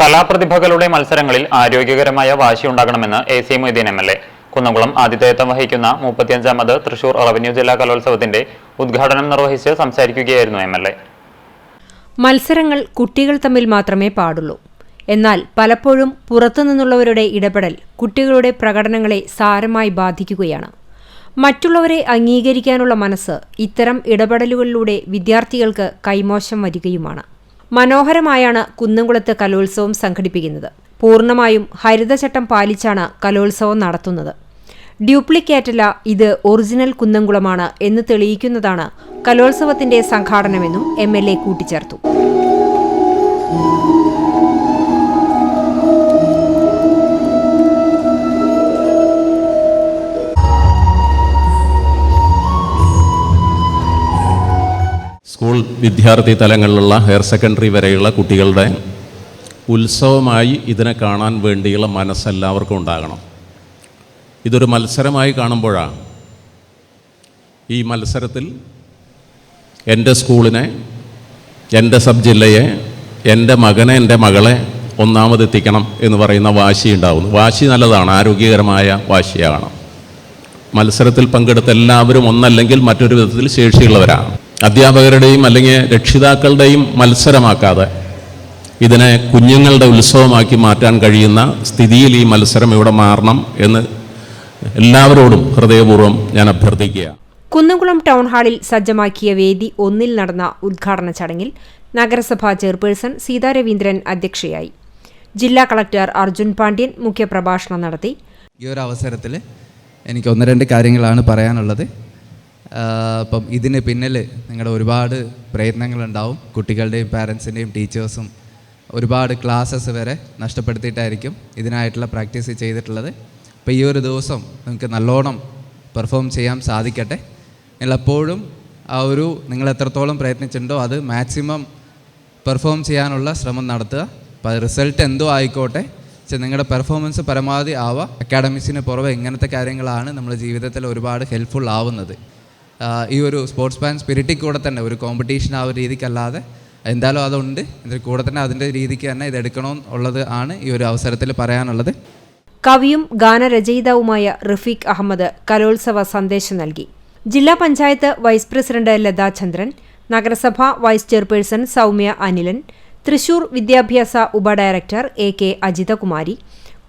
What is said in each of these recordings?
കലാപ്രതിഭകളുടെ മത്സരങ്ങളിൽ ആരോഗ്യകരമായ വാശിയുണ്ടാകണമെന്ന് A C Moideen M L A. Kunnamkulam ആതിഥേയത്വം വഹിക്കുന്ന മുപ്പത്തിയഞ്ചാമത് തൃശൂർ റവന്യൂ ജില്ലാ കലോത്സവത്തിന്റെ ഉദ്ഘാടനം നിർവഹിച്ച് സംസാരിക്കുകയായിരുന്നു എം എൽ എ. മത്സരങ്ങൾ കുട്ടികൾ തമ്മിൽ മാത്രമേ പാടുള്ളൂ. എന്നാൽ പലപ്പോഴും പുറത്തുനിന്നുള്ളവരുടെ ഇടപെടൽ കുട്ടികളുടെ പ്രകടനങ്ങളെ സാരമായി ബാധിക്കുകയാണ്. മറ്റുള്ളവരെ അംഗീകരിക്കാനുള്ള മനസ്സ് ഇത്തരം ഇടപെടലുകളിലൂടെ വിദ്യാർത്ഥികൾക്ക് കൈമോശം വരികയുമാണ്. മനോഹരമായാണ് കുന്നംകുളത്ത് കലോത്സവം സംഘടിപ്പിക്കുന്നത്. പൂർണമായും ഹരിതചട്ടം പാലിച്ചാണ് കലോത്സവം നടത്തുന്നത്. ഡ്യൂപ്ലിക്കേറ്റല്ല ഇത് ഒറിജിനൽ കുന്നംകുളമാണ് എന്ന് തെളിയിക്കുന്നതാണ് കലോത്സവത്തിന്റെ സംഘാടനമെന്നും എം എൽ എ കൂട്ടിച്ചേർത്തു. വിദ്യാർത്ഥി തലങ്ങളിലുള്ള ഹയർ സെക്കൻഡറി വരെയുള്ള കുട്ടികളുടെ ഉത്സവമായി ഇതിനെ കാണാൻ വേണ്ടിയുള്ള മനസ്സെല്ലാവർക്കും ഉണ്ടാകണം. ഇതൊരു മത്സരമായി കാണുമ്പോഴാണ് ഈ മത്സരത്തിൽ എന്റെ സ്കൂളിനെ എന്റെ സബ് ജില്ലയെ എന്റെ മകനെ എന്റെ മകളെ ഒന്നാമതെത്തിക്കണം എന്ന് പറയുന്ന വാശി ഉണ്ടാകുന്നു വാശി നല്ലതാണ് ആരോഗ്യകരമായ വാശിയാകണം മത്സരത്തിൽ പങ്കെടുത്ത എല്ലാവരും ഒന്നല്ലെങ്കിൽ മറ്റൊരു വിധത്തിൽ ശേഷിയുള്ളവരാണ്. അധ്യാപകരുടെയും അല്ലെങ്കിൽ രക്ഷിതാക്കളുടെയും മത്സരമാക്കാതെ ഇതിനെ കുഞ്ഞുങ്ങളുടെ ഉത്സവമാക്കി മാറ്റാൻ കഴിയുന്ന സ്ഥിതിയിൽ ഈ മത്സരം ഇവിടെ മാറണം എന്ന് എല്ലാവരോടും ഹൃദയപൂർവം ഞാൻ അഭ്യർത്ഥിക്കുക കുന്നംകുളം ടൗൺ ഹാളിൽ സജ്ജമാക്കിയ വേദി ഒന്നിൽ നടന്ന ഉദ്ഘാടന ചടങ്ങിൽ നഗരസഭാ ചെയർപേഴ്സൺ സീതാ രവീന്ദ്രൻ അധ്യക്ഷയായി. ജില്ലാ കളക്ടർ അർജുൻ പാണ്ഡ്യൻ മുഖ്യപ്രഭാഷണം നടത്തി. ഈ ഒരു അവസരത്തിൽ എനിക്ക് ഒന്ന് രണ്ട് കാര്യങ്ങളാണ് പറയാനുള്ളത്. അപ്പം ഇതിന് പിന്നിൽ നിങ്ങളുടെ ഒരുപാട് പ്രയത്നങ്ങളുണ്ടാവും. കുട്ടികളുടെയും പാരൻസിന്റെയും ടീച്ചേഴ്സും ഒരുപാട് ക്ലാസ്സസ് വരെ നഷ്ടപ്പെടുത്തിയിട്ടായിരിക്കും ഇതിനായിട്ടുള്ള പ്രാക്ടീസ് ചെയ്തിട്ടുള്ളത്. അപ്പോൾ ഈ ഒരു ദിവസം നിങ്ങൾക്ക് നല്ലോണം പെർഫോം ചെയ്യാൻ സാധിക്കട്ടെ. നിങ്ങൾ എപ്പോഴും ആ ഒരു നിങ്ങൾ എത്രത്തോളം പ്രയത്നിച്ചിട്ടുണ്ടോ അത് മാക്സിമം പെർഫോം ചെയ്യാനുള്ള ശ്രമം നടത്തുക. അപ്പോൾ റിസൾട്ട് എന്തോ ആയിക്കോട്ടെ. പക്ഷെ നിങ്ങളുടെ പെർഫോമൻസ് പരമാവധി ആവുക. അക്കാഡമിക്സിന് പുറമെ ഇങ്ങനത്തെ കാര്യങ്ങളാണ് നമ്മുടെ ജീവിതത്തിൽ ഒരുപാട് ഹെൽപ്ഫുൾ ആവുന്നത്. ഈ ഒരു സ്പോർട്സ് മാൻ സ്പിരിറ്റിൽ കൂടെ തന്നെ ഒരു കോമ്പറ്റീഷൻ ആ ഒരു രീതിക്കല്ലാതെ എന്തായാലും അതുണ്ട്. ഇതിൽ കൂടെ തന്നെ അതിന്റെ രീതിക്ക് തന്നെ ഇത് എടുക്കണം ഉള്ളത് ആണ് ഈ ഒരു അവസരത്തിൽ പറയാനുള്ളത്. കവിയും ഗാനരചയിതാവുമായ റഫീഖ് അഹമ്മദ് കലോത്സവ സന്ദേശം നൽകി. ജില്ലാ പഞ്ചായത്ത് വൈസ് പ്രസിഡന്റ് ലതാ ചന്ദ്രൻ നഗരസഭ വൈസ് ചെയർപേഴ്സൺ സൗമ്യ അനിലൻ തൃശൂർ വിദ്യാഭ്യാസ ഉപഡയറക്ടർ എ കെ അജിതകുമാരി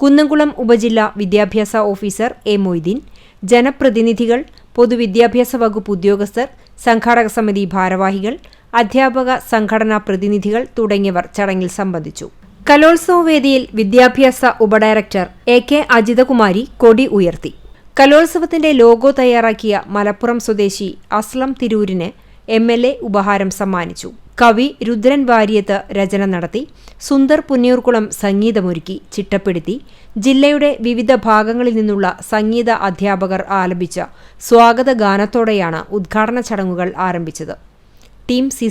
കുന്നംകുളം ഉപജില്ലാ വിദ്യാഭ്യാസ ഓഫീസർ എ മൊയ്തീൻ ജനപ്രതിനിധികൾ പൊതുവിദ്യാഭ്യാസ വകുപ്പ് ഉദ്യോഗസ്ഥർ സംഘാടക സമിതി ഭാരവാഹികൾ അധ്യാപക സംഘടനാ പ്രതിനിധികൾ തുടങ്ങിയവർ ചടങ്ങിൽ സംബന്ധിച്ചു. കലോത്സവ വേദിയിൽ വിദ്യാഭ്യാസ ഉപഡയറക്ടർ എ കെ അജിതകുമാരി കൊടി ഉയർത്തി. കലോത്സവത്തിന്റെ ലോഗോ തയ്യാറാക്കിയ മലപ്പുറം സ്വദേശി അസ്ലം തിരൂരിന് എം എൽ എ ഉപഹാരം സമ്മാനിച്ചു. കവി രുദ്രൻ വാര്യത്ത് രചന നടത്തി. സുന്ദർ പുന്നിയൂർക്കുളം സംഗീതമൊരുക്കി ചിട്ടപ്പെടുത്തി. ജില്ലയുടെ വിവിധ ഭാഗങ്ങളിൽ നിന്നുള്ള സംഗീത അധ്യാപകർ ആലപിച്ച സ്വാഗത ഗാനത്തോടെയാണ് ഉദ്ഘാടന ചടങ്ങുകൾ ആരംഭിച്ചത്. Team C